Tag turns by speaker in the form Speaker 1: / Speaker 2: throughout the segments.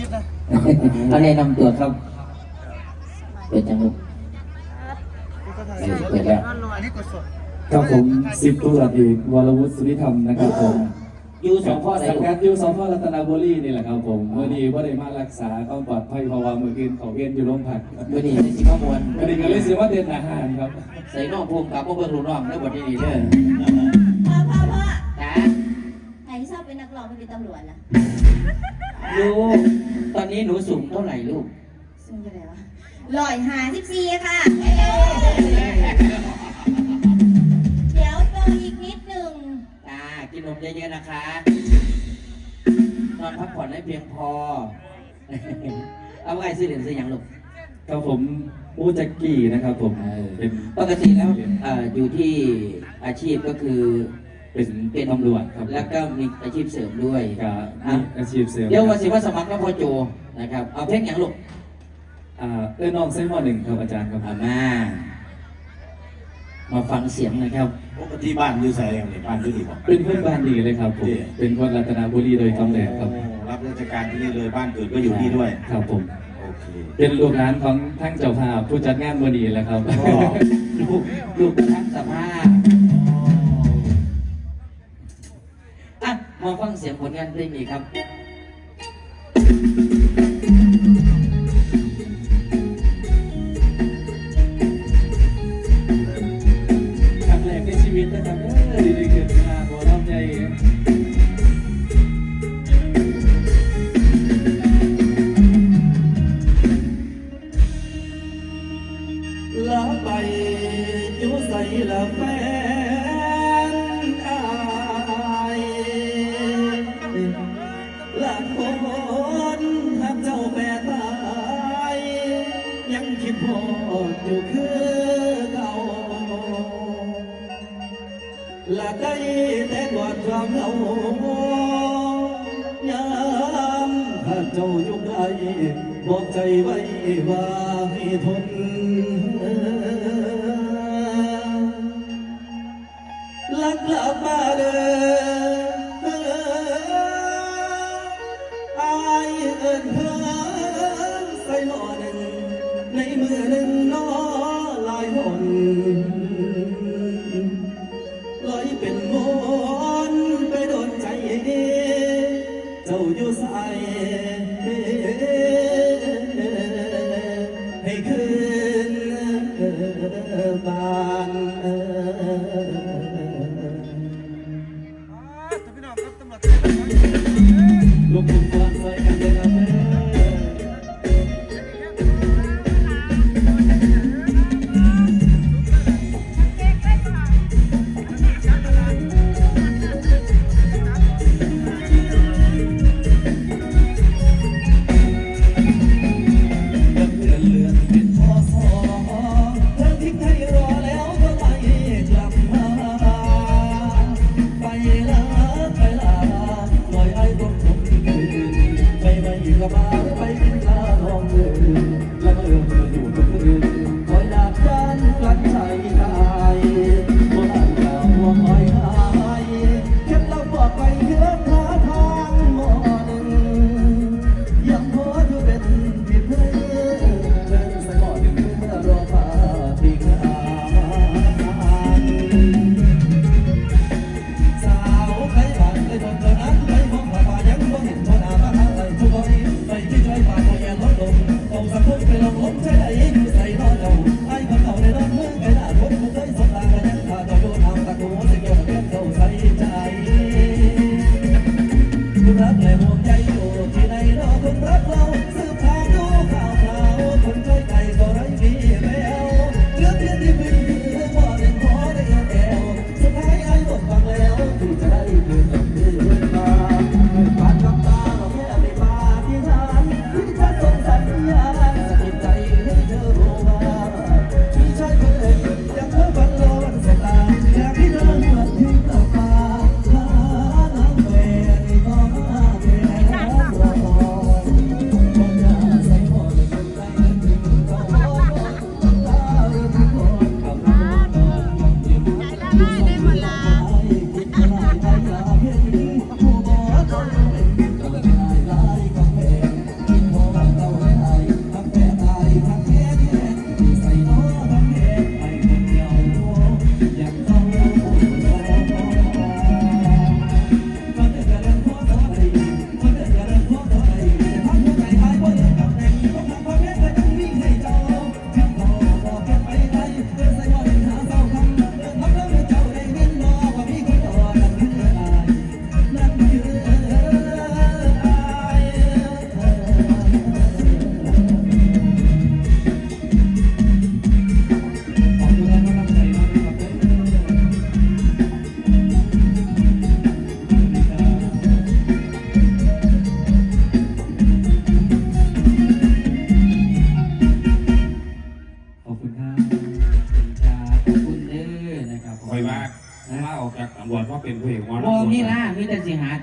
Speaker 1: คิดนะ
Speaker 2: เอาแนะนำตัวครับเปิดจังลูก
Speaker 1: เปิ
Speaker 2: เปิดแล้ว
Speaker 1: อันนี้กดสด
Speaker 3: ครับผมสิบตุลาดีวรวุฒิสุริธรรมนะครับผม
Speaker 2: อยู่สองข้อไหน
Speaker 3: สัง
Speaker 2: ลูก
Speaker 3: กัดอยูสองพ่อรัตนบุรีนี่แหละครับผมเมื่อนี้ว่าได้มารักษาความปลอดภัยเพราะว่าเมื่อคืนเขาเวียนอยู่โรงพัก
Speaker 2: มื่อนี้ในสิข้อมวล
Speaker 3: เมื่อนี้ก็เลยเสียว่าเด่นอาหารครับ
Speaker 2: ใส่น้องภูมิกับพวกเบอร์ลูน้องได้บทดีๆเด้อ
Speaker 4: พ่อพ่อพ่อ
Speaker 2: จ้า
Speaker 4: ใครชอบเป็นนักร้องไม่เป็นตำรวจล่ะ
Speaker 2: ลูก ตอนนี้หนูสูงเท่าไหร่ลูก
Speaker 4: ซึ่งจะไหนวะลอยหาสิบสี่ค่ะ เดี๋ยวโตอีกนิดหนึ่ง
Speaker 2: จ้ากินนมเยอะๆนะคะ นอนพักผ่อนให้เพียงพอ เอาไว้ซื้อเหรียญซื้อหยังลูก
Speaker 3: ครับผมอูจักกี้นะครับผม
Speaker 2: เออ
Speaker 3: เป็น
Speaker 2: ปกติแล้วเอ่ออยู่ที่อาชีพก็คือ
Speaker 3: เป็นเป็นตำรวจครับ
Speaker 2: แล้วก็มีอาชีพเสริมด้วย
Speaker 3: กับ
Speaker 2: อะ
Speaker 3: อาชีพเสริม
Speaker 2: เดี๋ยววันสิว่าสมัครแล้วพอโจนะครับ เอาเพลงอย่างลูก
Speaker 3: อ่าเอ้ยน้องเส้นมอหนึ่งครับอาจารย์ครับ
Speaker 2: เอามามาฟังเสียงนะครับ
Speaker 5: ปกติบ้านอยู่ใส่เนี่ยบ้านอยู่นี่บ่
Speaker 3: เป็นเพื่อนบ้านดีเลยครับผมเป็นคนรัตนบุรีโดยกำเนิดครับ
Speaker 5: รับราชการที่นี่เลยบ้านเกิดก็อยู่นี่ด้วย
Speaker 3: ครับผม
Speaker 5: โอเค
Speaker 3: เป็นลูกหลานของทั้งเจ้าภาพผู้จัดงานวันนี้แหละครับ
Speaker 5: ก็
Speaker 2: ลูกลูกทักสภาพ มาฟังเสียงผลงานเพลงนี้ครับ
Speaker 3: อ
Speaker 5: ยู่คือเก่าละได้แต่กอดความเหงายามถ้าเจ้าอยู่ไกลบอกใจไว้ว่าให้ทน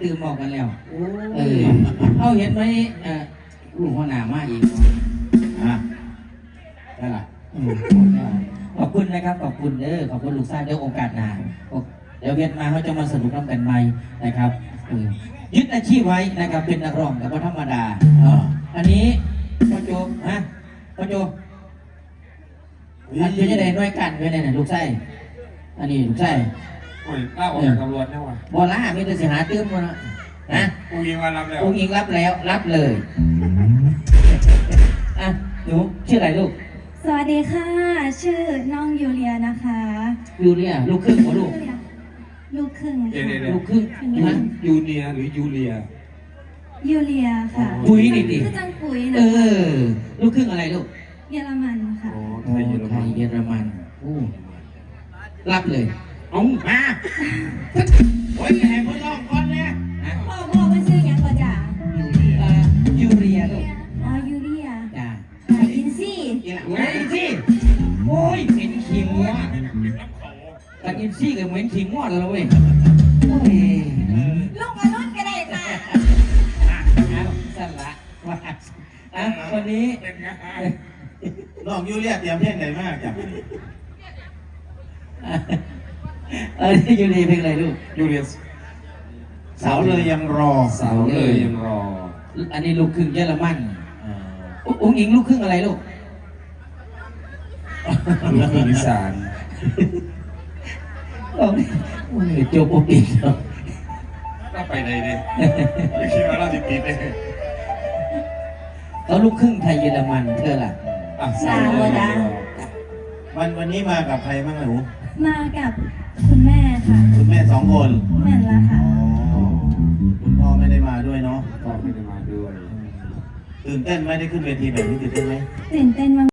Speaker 1: ตื่
Speaker 5: มบอกกันแล้วเออเอาเห็นไหม
Speaker 2: เอ่อลูกหัวหน้ามาอีก
Speaker 5: อะ
Speaker 2: นั่นแหละอืมขอบคุณนะครับขอบคุณเด้อขอบคุณลูกชายเดี๋ยวโอกาสหน้าเดี๋ยวเวียนมาเขาจะมาสนุกน้ำกันใหม่นะครับเออยึดอาชีพไว้นะครับเป็นนักร้องแต่ว่าธรรมดาเนาะอันนี้พ่อโจฮะพ่อโจอันเป็นยังไงหน่วยกันเป็นยังไงลูกไส้อันนี้ลูกไส้
Speaker 6: โอ้ยล่าออกจากตำรวจเนี่ยว่ะ
Speaker 2: บอล่าไม่ได้สิหาตื้มมานะ
Speaker 6: กูยิงมารับแล้ว
Speaker 2: องค์อิงรับแล้วรับเลยอะหนูชื่ออะไรลูก
Speaker 7: สวัสดีค่ะ ชื่อน้องยูเลียนะคะ
Speaker 2: ยูเรียลูกครึ่งหัวลูก
Speaker 7: ลูกครึ่ง
Speaker 6: เดี๋ยวเดี๋ยว
Speaker 7: ค่ะ
Speaker 2: ลูกครึ่งนะ
Speaker 6: ยูเนียหรือยูเลีย
Speaker 7: ยูเลียค่ะ
Speaker 2: ปุ๋ยนี่ดิ
Speaker 7: คือจังปุ๋ย
Speaker 2: เอ
Speaker 7: นะคะ
Speaker 2: อลูกครึ่งอะไรลูก
Speaker 7: เยอรมันค่ะ
Speaker 6: โอ้
Speaker 2: โอ้
Speaker 6: ไทยเยอร
Speaker 2: ไท
Speaker 6: มัน
Speaker 2: ยเยอรมันโอ้รับเลย
Speaker 6: เอามาโอ้ยแหกคนรอบก่อนเนี่ย
Speaker 2: นะ
Speaker 7: พ่อพ่อเป็นชื่อหยังก็จ่า
Speaker 2: เอ่อยูเรียลูก
Speaker 7: อ๋อยูเลีย
Speaker 2: จ้า
Speaker 7: ค่ะอินซี่
Speaker 2: อีหลังไงสิโอ้ยเหม็นขิงว่ะแต่อินซี่กับเหม็นขิงว่ะแล้วเว้ยโอ้ย
Speaker 4: ลูกอนุนก็ได้ค่ะ
Speaker 2: เอาสละว่าอะวันนี้
Speaker 5: น้องยูเลียเตรียมเพลงไหนมากจ้ะ
Speaker 2: เออยูเรียเพลงอะไรลูก
Speaker 6: ยูเลียส
Speaker 5: สาวเลยยังรอ
Speaker 6: สาวเลยยังรอ
Speaker 2: อันนี้ลูกครึ่งเยอรมันอุ๊อุ้งอิงลูกครึ่งอะไรลูก
Speaker 6: ลูกคืออีสาน
Speaker 2: โอ้ยโจโปปิดเนาะ
Speaker 6: เราไปไหนดิไม่คิดว่าเราจะติดเลย
Speaker 2: เขาลูกครึ่งไทยเยอรมันเธอล่ะ
Speaker 6: อะสาวเลยยังรอ
Speaker 5: วันวันนี้มากับใครบ้างหนู
Speaker 7: มากับ
Speaker 5: องคน
Speaker 7: แม่นละค่ะ
Speaker 5: อ๋อคุณพ่อไม่ได้มาด้วยเนาะ
Speaker 6: พ่อไม่ได้มาด้วย
Speaker 5: ตื่นเต้นไหมได้ขึ้นเวทีแบบนี้ตื่นเต้นไหม
Speaker 7: ตื่นเต้นมาก